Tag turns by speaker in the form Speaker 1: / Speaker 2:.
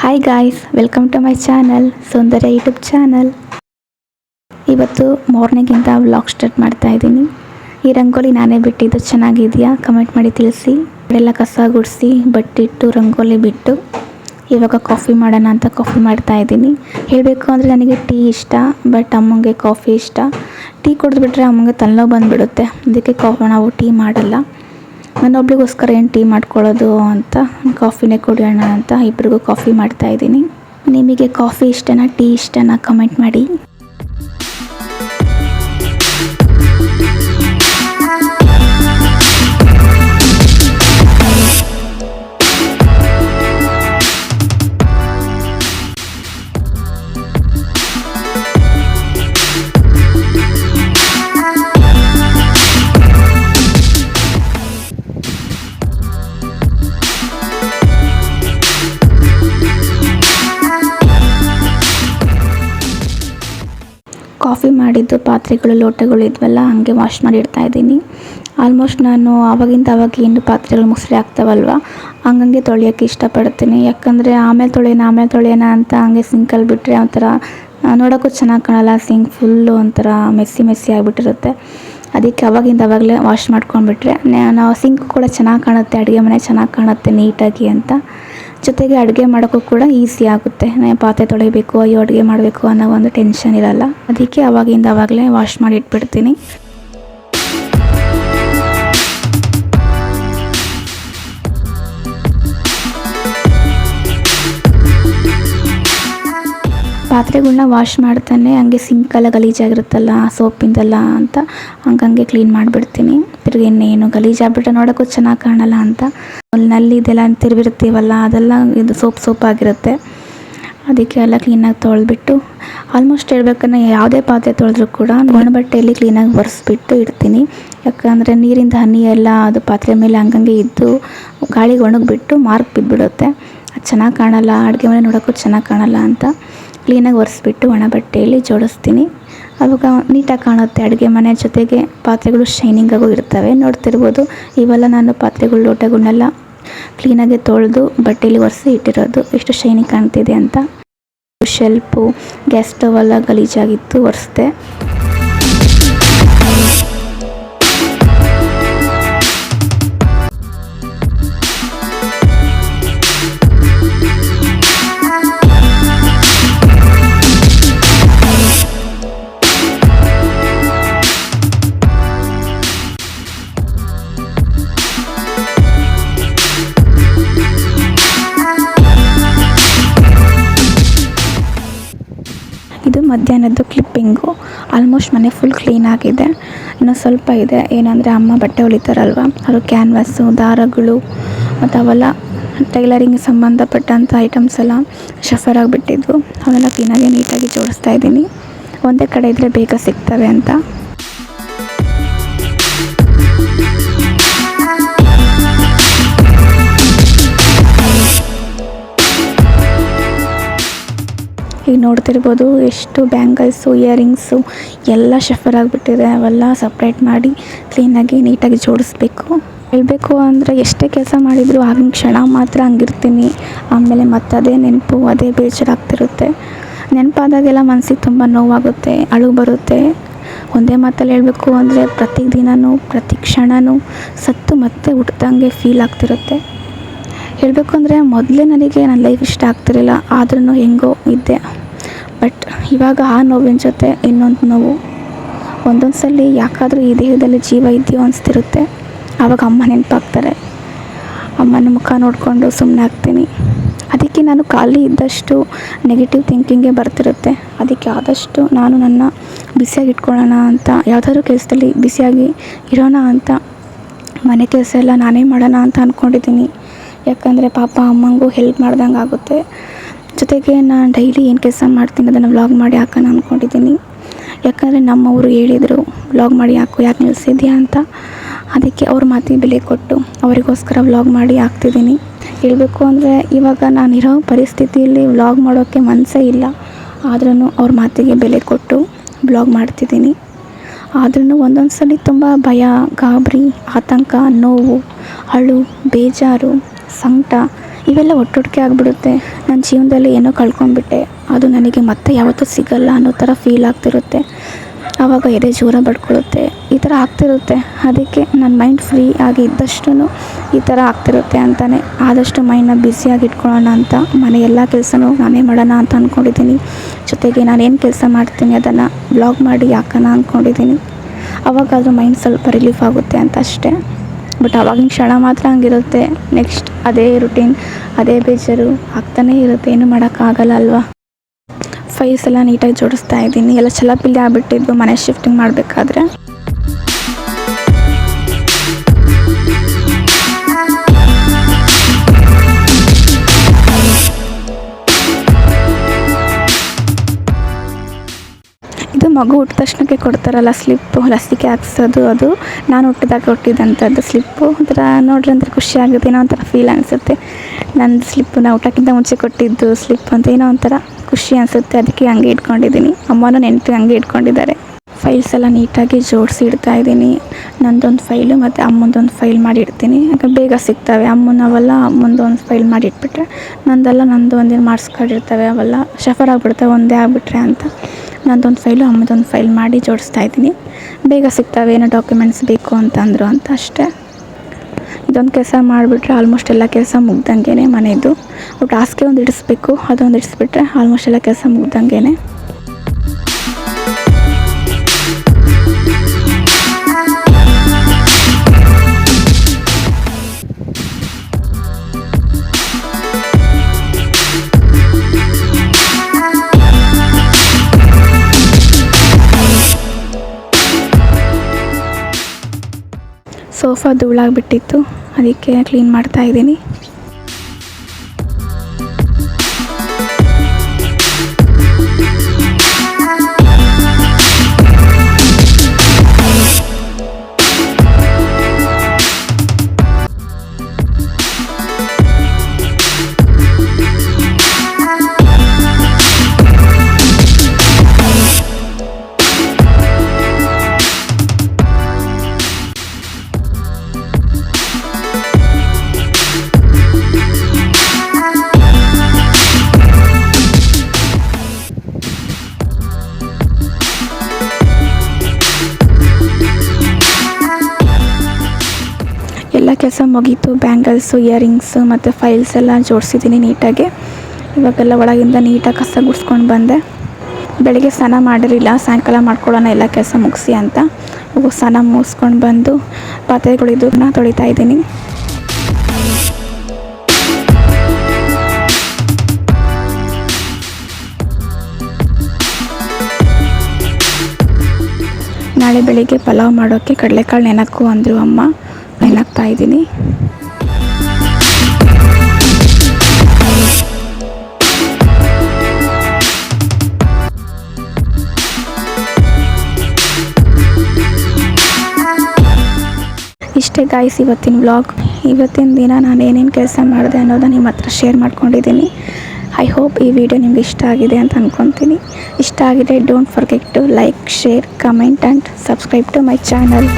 Speaker 1: Hi guys welcome to my channel Soundarya YouTube channel ಇವತ್ತು ಮಾರ್ನಿಂಗಿಂದ vlog start ಮಾಡ್ತಾ ಇದ್ದೀನಿ. ಈ ರಂಗೋಲಿ ನಾನೇ ಬಿಟ್ಟಿದ್ದು, ಚೆನ್ನಾಗಿದೆಯಾ? ಕಮೆಂಟ್ ಮಾಡಿ ತಿಳಿಸಿ. ಎಲ್ಲ ಕಸ ಗುಡಿಸಿ ಬಟ್ಟಿಟ್ಟು ರಂಗೋಲಿ ಬಿಟ್ಟು ಇವಾಗ ಕಾಫಿ ಮಾಡೋಣ ಅಂತ ಕಾಫಿ ಮಾಡ್ತಾ ಇದ್ದೀನಿ. ಹೇಳಬೇಕು ಅಂದರೆ ನನಗೆ ಟೀ ಇಷ್ಟ ಬಟ್ ಅಮ್ಮಂಗೆ ಕಾಫಿ ಇಷ್ಟ. ಟೀ ಕುಡಿದ್ಬಿಟ್ರೆ ಅಮ್ಮಂಗೆ ತಲೆನೋವು ಬಂದುಬಿಡುತ್ತೆ. ಅದಕ್ಕೆ ಕಾಫಿ ನಾವು ಟೀ ಮಾಡಲ್ಲ. ನನ್ನೊಬ್ಳಿಗೋಸ್ಕರ ಏನು ಟೀ ಮಾಡ್ಕೊಳ್ಳೋದು ಅಂತ, ಕಾಫಿನೇ ಕುಡಿಯೋಣ ಅಂತ ಇಬ್ಬರಿಗೂ ಕಾಫಿ ಮಾಡ್ತಾ ಇದ್ದೀನಿ. ನಿಮಗೆ ಕಾಫಿ ಇಷ್ಟನಾ, ಟೀ ಇಷ್ಟನಾ, ಕಮೆಂಟ್ ಮಾಡಿ. ಕಾಫಿ ಮಾಡಿದ್ದು, ಪಾತ್ರೆಗಳು, ಲೋಟಗಳು ಇದ್ವಲ್ಲ, ಹಾಗೆ ವಾಶ್ ಮಾಡಿ ಇಡ್ತಾ ಇದ್ದೀನಿ. ಆಲ್ಮೋಸ್ಟ್ ನಾನು ಆವಾಗಿಂದ ಆವಾಗ ಏನು ಪಾತ್ರೆಗಳು ಮುಸ್ರಿ ಆಗ್ತಾವಲ್ವ? ಹಂಗಂಗೆ ತೊಳೆಯೋಕ್ಕೆ ಇಷ್ಟಪಡ್ತೀನಿ. ಯಾಕಂದರೆ ಆಮೇಲೆ ತೊಳೆಯೋಣ ಆಮೇಲೆ ತೊಳೆಯೋಣ ಅಂತ ಹಂಗೆ ಸಿಂಕಲ್ಲಿ ಬಿಟ್ಟರೆ ಒಂಥರ ನೋಡೋಕ್ಕೂ ಚೆನ್ನಾಗಿ ಕಾಣಲ್ಲ ಸಿಂಕ್ ಫುಲ್ಲು ಒಂಥರ ಮೆಸ್ಸಿ ಮೆಸ್ಸಿ ಆಗಿಬಿಟ್ಟಿರುತ್ತೆ. ಅದಕ್ಕೆ ಅವಾಗಿಂದ ಅವಾಗಲೇ ವಾಶ್ ಮಾಡ್ಕೊಂಡ್ಬಿಟ್ರೆ ನಾವು ಸಿಂಕ್ ಕೂಡ ಚೆನ್ನಾಗಿ ಕಾಣುತ್ತೆ, ಅಡುಗೆ ಮನೆ ಚೆನ್ನಾಗಿ ಕಾಣುತ್ತೆ ನೀಟಾಗಿ ಅಂತ. ಜೊತೆಗೆ ಅಡುಗೆ ಮಾಡೋಕ್ಕೂ ಕೂಡ ಈಸಿ ಆಗುತ್ತೆ. ಪಾತ್ರೆ ತೊಳಿಬೇಕು, ಅಯ್ಯೋ, ಅಡುಗೆ ಮಾಡಬೇಕು ಅನ್ನೋ ಒಂದು ಟೆನ್ಷನ್ ಇರಲ್ಲ. ಅದಕ್ಕೆ ಅವಾಗಿಂದ ಅವಾಗಲೇ ವಾಶ್ ಮಾಡಿ ಇಟ್ಬಿಡ್ತೀನಿ. ಪಾತ್ರೆಗಳ್ನ ವಾಶ್ ಮಾಡ್ತಾನೆ. ಹಂಗೆ ಸಿಂಕೆಲ್ಲ ಗಲೀಜಾಗಿರುತ್ತಲ್ಲ, ಸೋಪಿಂದೆಲ್ಲ ಅಂತ ಹಂಗಂಗೆ ಕ್ಲೀನ್ ಮಾಡಿಬಿಡ್ತೀನಿ. ತಿರ್ಗಿ ಇನ್ನೇನು ಗಲೀಜಾಗ್ಬಿಟ್ರೆ ನೋಡೋಕ್ಕೂ ಚೆನ್ನಾಗಿ ಕಾಣಲ್ಲ ಅಂತ. ಅಲ್ಲಿ ಇದೆಲ್ಲ ತಿರುವಿರ್ತೀವಲ್ಲ ಅದೆಲ್ಲ ಇದು ಸೋಪ್ ಸೋಪ್ ಆಗಿರುತ್ತೆ ಅದಕ್ಕೆ ಎಲ್ಲ ಕ್ಲೀನಾಗಿ ತೊಳೆದ್ಬಿಟ್ಟು ಆಲ್ಮೋಸ್ಟ್ ಹೇಳ್ಬೇಕಂದ್ರೆ ಯಾವುದೇ ಪಾತ್ರೆ ತೊಳೆದ್ರೂ ಕೂಡ ಒಣ ಬಟ್ಟೆಯಲ್ಲಿ ಕ್ಲೀನಾಗಿ ಒರೆಸ್ಬಿಟ್ಟು ಇಡ್ತೀನಿ. ಯಾಕಂದರೆ ನೀರಿಂದ ಹನಿ ಎಲ್ಲ ಅದು ಪಾತ್ರೆ ಮೇಲೆ ಹಂಗಂಗೆ ಇದ್ದು ಗಾಳಿಗೆ ಒಣಗಿಬಿಟ್ಟು ಮಾರ್ಕ್ ಬಿದ್ದುಬಿಡುತ್ತೆ ಅದು ಚೆನ್ನಾಗಿ ಕಾಣಲ್ಲ, ಅಡುಗೆ ಮನೆ ನೋಡೋಕ್ಕೂ ಚೆನ್ನಾಗಿ ಕಾಣಲ್ಲ ಅಂತ. ಕ್ಲೀನಾಗಿ ಒರೆಸ್ಬಿಟ್ಟು ಒಣ ಬಟ್ಟೆಯಲ್ಲಿ ಜೋಡಿಸ್ತೀನಿ. ಅವಾಗ ನೀಟಾಗಿ ಕಾಣುತ್ತೆ ಅಡುಗೆ ಮನೆ ಜೊತೆಗೆ ಪಾತ್ರೆಗಳು ಶೈನಿಂಗ್ ಇರ್ತವೆ. ನೋಡ್ತಿರ್ಬೋದು ಇವೆಲ್ಲ ನಾನು ಪಾತ್ರೆಗಳು ಲೋಟಗಳನ್ನೆಲ್ಲ ಕ್ಲೀನಾಗಿ ತೊಳೆದು ಬಟ್ಟೆಯಲ್ಲಿ ಒರೆಸಿ ಇಟ್ಟಿರೋದು. ಎಷ್ಟು ಶೈನಿಂಗ್ ಕಾಣ್ತಿದೆ ಅಂತ. ಶೆಲ್ಪು ಗ್ಯಾಸ್ ಸ್ಟವ್ ಎಲ್ಲ ಗಲೀಜಾಗಿತ್ತು, ಒರೆಸ್ದೆ. ಮಧ್ಯಾಹ್ನದ್ದು ಕ್ಲಿಪ್ಪಿಂಗು ಆಲ್ಮೋಸ್ಟ್ ಮನೆ ಫುಲ್ ಕ್ಲೀನ್ ಆಗಿದೆ. ಇನ್ನು ಸ್ವಲ್ಪ ಇದೆ. ಏನಂದರೆ ಅಮ್ಮ ಬಟ್ಟೆ ಹೊಲಿತಾರಲ್ವ? ಅದು ಕ್ಯಾನ್ವಾಸು ದಾರಗಳು, ಮತ್ತು ಅವೆಲ್ಲ ಟೈಲರಿಂಗ್ ಸಂಬಂಧಪಟ್ಟಂಥ ಐಟಮ್ಸ್ ಎಲ್ಲ ಶಫರ್ ಆಗಿಬಿಟ್ಟಿದ್ವು. ಅವನ್ನೆಲ್ಲ ಕ್ಲೀನಾಗಿ ನೀಟಾಗಿ ಜೋಡಿಸ್ತಾ ಇದ್ದೀನಿ. ಒಂದೇ ಕಡೆ ಇದ್ದರೆ ಬೇಗ ಸಿಗ್ತವೆ ಅಂತ. ಈಗ ನೋಡ್ತಿರ್ಬೋದು ಎಷ್ಟು ಬ್ಯಾಂಗಲ್ಸು, ಇಯರಿಂಗ್ಸು ಎಲ್ಲ ಶಫರ್ ಆಗಿಬಿಟ್ಟಿದೆ. ಅವೆಲ್ಲ ಸಪ್ರೇಟ್ ಮಾಡಿ ಕ್ಲೀನಾಗಿ ನೀಟಾಗಿ ಜೋಡಿಸ್ಬೇಕು. ಹೇಳಬೇಕು ಅಂದರೆ ಎಷ್ಟೇ ಕೆಲಸ ಮಾಡಿದರೂ ಆಗಿನ ಕ್ಷಣ ಮಾತ್ರ ಹಂಗಿರ್ತೀನಿ. ಆಮೇಲೆ ಮತ್ತೆ ಅದೇ ನೆನಪು, ಅದೇ ಬೇಜಾರಾಗ್ತಿರುತ್ತೆ. ನೆನಪಾದಾಗೆಲ್ಲ ಮನಸ್ಸಿಗೆ ತುಂಬ ನೋವಾಗುತ್ತೆ, ಅಳು ಬರುತ್ತೆ. ಒಂದೇ ಮಾತಲ್ಲಿ ಹೇಳಬೇಕು ಅಂದರೆ ಪ್ರತಿ ದಿನವೂ ಪ್ರತಿ ಕ್ಷಣವೂ ಸತ್ತು ಮತ್ತೆ ಹುಟ್ಟಿದಂಗೆ ಫೀಲ್ ಆಗ್ತಿರುತ್ತೆ. ಹೇಳಬೇಕು ಅಂದರೆ ಮೊದಲೇ ನನಗೆ ನನ್ನ ಲೈಫ್ ಇಷ್ಟ ಆಗ್ತಿರಲಿಲ್ಲ ಆದ್ರೂ ಹೆಂಗೋ ಇದ್ದೆ. ಬಟ್ ಇವಾಗ ಆ ನೋವಿನ ಜೊತೆ ಇನ್ನೊಂದು ನೋವು. ಒಂದೊಂದು ಸಲ ಯಾಕಾದರೂ ಈ ದೇಹದಲ್ಲಿ ಜೀವ ಇದೆಯೋ ಅನಿಸ್ತಿರುತ್ತೆ. ಆವಾಗ ಅಮ್ಮ ನೆನಪಾಗ್ತಾರೆ. ಅಮ್ಮನ ಮುಖ ನೋಡಿಕೊಂಡು ಸುಮ್ಮನೆ ಆಗ್ತೀನಿ. ಅದಕ್ಕೆ ನಾನು ಖಾಲಿ ಇದ್ದಷ್ಟು ನೆಗೆಟಿವ್ ಥಿಂಕಿಂಗೇ ಬರ್ತಿರುತ್ತೆ. ಅದಕ್ಕೆ ಆದಷ್ಟು ನಾನು ನನ್ನ ಬಿಸಿಯಾಗಿ ಇಟ್ಕೊಳ್ಳೋಣ ಅಂತ, ಯಾವುದಾದ್ರೂ ಕೆಲಸದಲ್ಲಿ ಬಿಸಿಯಾಗಿ ಇರೋಣ ಅಂತ, ಮನೆ ಕೆಲಸ ಎಲ್ಲ ನಾನೇ ಮಾಡೋಣ ಅಂತ ಅಂದ್ಕೊಂಡಿದ್ದೀನಿ ಯಾಕಂದರೆ ಪಾಪ ಅಮ್ಮಂಗೂ ಹೆಲ್ಪ್ ಮಾಡ್ದಂಗೆ ಆಗುತ್ತೆ. ಜೊತೆಗೆ ನಾನು ಡೈಲಿ ಏನು ಕೆಲಸ ಮಾಡ್ತೀನಿ ಅದನ್ನು ವ್ಲಾಗ್ ಮಾಡಿ ಹಾಕೋಣ ಅಂದ್ಕೊಂಡಿದ್ದೀನಿ ಯಾಕಂದರೆ ನಮ್ಮವರು ಹೇಳಿದರು ವ್ಲಾಗ್ ಮಾಡಿ ಹಾಕು, ಯಾಕೆ ನಿಲ್ಲಿಸಿದ್ಯಾ ಅಂತ. ಅದಕ್ಕೆ ಅವ್ರ ಮಾತಿಗೆ ಬೆಲೆ ಕೊಟ್ಟು ಅವರಿಗೋಸ್ಕರ ವ್ಲಾಗ್ ಮಾಡಿ ಹಾಕ್ತಿದ್ದೀನಿ. ಹೇಳಬೇಕು ಅಂದರೆ ಇವಾಗ ನಾನಿರೋ ಪರಿಸ್ಥಿತಿಯಲ್ಲಿ ವ್ಲಾಗ್ ಮಾಡೋಕ್ಕೆ ಮನಸ್ಸೇ ಇಲ್ಲ. ಆದ್ರೂ ಅವ್ರ ಮಾತಿಗೆ ಬೆಲೆ ಕೊಟ್ಟು ಬ್ಲಾಗ್ ಮಾಡ್ತಿದ್ದೀನಿ. ಆದ್ರೂ ಒಂದೊಂದು ಸಲ ತುಂಬ ಭಯ, ಗಾಬರಿ, ಆತಂಕ, ನೋವು, ಅಳು, ಬೇಜಾರು ಸಂಕಟ, ಇವೆಲ್ಲ ಒಟ್ಟೊಟ್ಟಿಗೆ ಆಗಿಬಿಡುತ್ತೆ. ನನ್ನ ಜೀವನದಲ್ಲಿ ಏನೋ ಕಳ್ಕೊಂಡ್ಬಿಟ್ಟೆ. ಅದು ನನಗೆ ಮತ್ತೆ ಯಾವತ್ತೂ ಸಿಗಲ್ಲ ಅನ್ನೋ ಥರ ಫೀಲ್ ಆಗ್ತಿರುತ್ತೆ. ಆವಾಗ ಎದೆ ಜೋರ ಬಡ್ಕೊಳ್ಳುತ್ತೆ ಈ ಥರ ಆಗ್ತಿರುತ್ತೆ. ಅದಕ್ಕೆ ನನ್ನ ಮೈಂಡ್ ಫ್ರೀ ಆಗಿ ಇದ್ದಷ್ಟು ಈ ಥರ ಆಗ್ತಿರುತ್ತೆ ಅಂತಲೇ ಆದಷ್ಟು ಮೈಂಡ್ನ ಬ್ಯುಸಿಯಾಗಿ ಇಟ್ಕೊಳ್ಳೋಣ ಅಂತ, ಮನೆ ಎಲ್ಲ ಕೆಲಸನೂ ನಾನೇ ಮಾಡೋಣ ಅಂತ ಅಂದ್ಕೊಂಡಿದ್ದೀನಿ ಜೊತೆಗೆ ನಾನು ಏನು ಕೆಲಸ ಮಾಡ್ತೀನಿ ಅದನ್ನು ಬ್ಲಾಗ್ ಮಾಡಿ ಹಾಕೋಣ ಅಂದ್ಕೊಂಡಿದ್ದೀನಿ ಅವಾಗಾದರೂ ಮೈಂಡ್ ಸ್ವಲ್ಪ ರಿಲೀಫ್ ಆಗುತ್ತೆ ಅಂತ ಅಷ್ಟೇ. ಬಟ್ ಅವಾಗಿನ ಕ್ಷಣ ಮಾತ್ರ ಹಂಗಿರುತ್ತೆ. ನೆಕ್ಸ್ಟ್ ಅದೇ ರುಟೀನ್ ಅದೇ ಬೇಜಾರು, ಆಗ್ತಾನೇ ಇರುತ್ತೆ. ಏನು ಮಾಡೋಕ್ಕಾಗಲ್ಲ ಅಲ್ವಾ? ಫೈಲ್ಸ್ ಎಲ್ಲ ನೀಟಾಗಿ ಜೋಡಿಸ್ತಾ ಇದ್ದೀನಿ. ಎಲ್ಲ ಚಲಪಿಲ್ಲಿ ಆಗ್ಬಿಟ್ಟಿದ್ದು. ಮನೆ ಶಿಫ್ಟಿಂಗ್ ಮಾಡಬೇಕಾದ್ರೆ. ಮಗು ಹುಟ್ಟಿದ ತಕ್ಷಣಕ್ಕೆ ಕೊಡ್ತಾರಲ್ಲ ಸ್ಲಿಪ್ಪು ಲಸಿಕೆ ಹಾಕ್ಸೋದು ಅದು ನಾನು ಹುಟ್ಟಿದಾಗ ಕೊಟ್ಟಿದ್ದಂಥದ್ದು ಸ್ಲಿಪ್ಪು. ಒಂಥರ ನೋಡ್ರಿ ಅಂದರೆ ಖುಷಿ ಆಗುತ್ತೆ. ಏನೋ ಒಂಥರ ಫೀಲ್ ಅನಿಸುತ್ತೆ. ನಂದು ಸ್ಲಿಪ್ಪು ನಾವು ಊಟಕ್ಕಿಂತ ಮುಂಚೆ ಕೊಟ್ಟಿದ್ದು ಸ್ಲಿಪ್ ಅಂತ ಏನೋ ಒಂಥರ ಖುಷಿ ಅನಿಸುತ್ತೆ. ಅದಕ್ಕೆ ಹಂಗೆ ಇಟ್ಕೊಂಡಿದ್ದೀನಿ. ಅಮ್ಮನೂ ನೆನಪು ಹಂಗೆ ಇಟ್ಕೊಂಡಿದ್ದಾರೆ. ಫೈಲ್ಸ್ ಎಲ್ಲ ನೀಟಾಗಿ ಜೋಡಿಸಿ ಇಡ್ತಾ ಇದ್ದೀನಿ. ನಂದೊಂದು ಫೈಲು ಮತ್ತು ಅಮ್ಮಂದೊಂದು ಫೈಲ್ ಮಾಡಿ ಇಡ್ತೀನಿ. ಯಾಕಂದ್ರೆ ಬೇಗ ಸಿಗ್ತವೆ. ಅಮ್ಮನ ಅವೆಲ್ಲ ಅಮ್ಮಂದೊಂದು ಫೈಲ್ ಮಾಡಿ ಇಟ್ಬಿಟ್ರೆ ನಂದೆಲ್ಲ, ನಂದು ಒಂದೇನು ಮಾಡಿಸ್ಕೊಂಡಿರ್ತವೆ ಅವೆಲ್ಲ. ಶಫರ್ ಆಗಿಬಿಡ್ತವೆ ಒಂದೇ ಆಗಿಬಿಟ್ರೆ ಅಂತ. ನಂದೊಂದು ಫೈಲು ಅಮ್ಮದೊಂದು ಫೈಲ್ ಮಾಡಿ ಜೋಡಿಸ್ತಾ ಇದ್ದೀನಿ. ಬೇಗ ಸಿಗ್ತಾವೆ, ಏನೋ ಡಾಕ್ಯುಮೆಂಟ್ಸ್ ಬೇಕು ಅಂತಂದರು ಅಂತ ಅಷ್ಟೇ. ಇದೊಂದು ಕೆಲಸ ಮಾಡಿಬಿಟ್ರೆ ಆಲ್ಮೋಸ್ಟ್ ಎಲ್ಲ ಕೆಲಸ ಮುಗ್ದಂಗೆ ಮನೆಯದು ಟಾಸ್ಕೇ ಒಂದು ಇಡಿಸ್ಬೇಕು, ಅದೊಂದು ಇಡಿಸ್ಬಿಟ್ರೆ ಆಲ್ಮೋಸ್ಟ್ ಎಲ್ಲ ಕೆಲಸ ಮುಗ್ದಂಗೆ ಸೋಫಾ ಧೂಳಾಗ್ಬಿಟ್ಟಿತ್ತು ಅದಕ್ಕೆ ಕ್ಲೀನ್ ಮಾಡ್ತಾ ಇದ್ದೀನಿ. ಎಲ್ಲ ಕೆಲಸ ಮುಗೀತು. ಬ್ಯಾಂಗಲ್ಸು, ಇಯರಿಂಗ್ಸು ಮತ್ತು ಫೈಲ್ಸ್ ಎಲ್ಲ ಜೋಡಿಸಿದ್ದೀನಿ ನೀಟಾಗಿ. ಇವಾಗೆಲ್ಲ ಒಳಗಿಂದ ನೀಟಾಗಿ ಕಸ ಗುಡಿಸ್ಕೊಂಡು ಬಂದೆ. ಬೆಳಿಗ್ಗೆ ಸ್ನಾನ ಮಾಡಿರಲಿಲ್ಲ. ಸಾಯಂಕಾಲ ಮಾಡ್ಕೊಳ್ಳೋಣ ಎಲ್ಲ ಕೆಲಸ ಮುಗಿಸಿ ಅಂತ. ಇವಾಗ ಸ್ನಾನ ಮುಗಿಸ್ಕೊಂಡು ಬಂದು ಪಾತ್ರೆಗಳಿದ್ದನ್ನ ತೊಳಿತಾ ಇದ್ದೀನಿ. ನಾಳೆ ಬೆಳಿಗ್ಗೆ ಪಲಾವ್ ಮಾಡೋಕ್ಕೆ ಕಡಲೆಕಾಳು ನೆನಕು ಅಂದರು ಅಮ್ಮ. ನೆನಕ್ತಾ ಇದ್ದೀನಿ. ಇಷ್ಟೇ ಗಾಯ್ಸ್ ಇವತ್ತಿನ ವ್ಲಾಗ್ ಇವತ್ತಿನ ದಿನ ನಾನು ಏನೇನು ಕೆಲಸ ಮಾಡಿದೆ ಅನ್ನೋದನ್ನ ನಿಮ್ಮ ಹತ್ರ ಶೇರ್ ಮಾಡ್ಕೊಂಡಿದ್ದೀನಿ. ಐ ಹೋಪ್ ಈ ವಿಡಿಯೋ ನಿಮ್ಗೆ ಇಷ್ಟ ಆಗಿದೆ ಅಂತ ಅಂದ್ಕೊತೀನಿ ಇಷ್ಟ ಆಗಿದೆ don't forget to like share comment and subscribe to my channel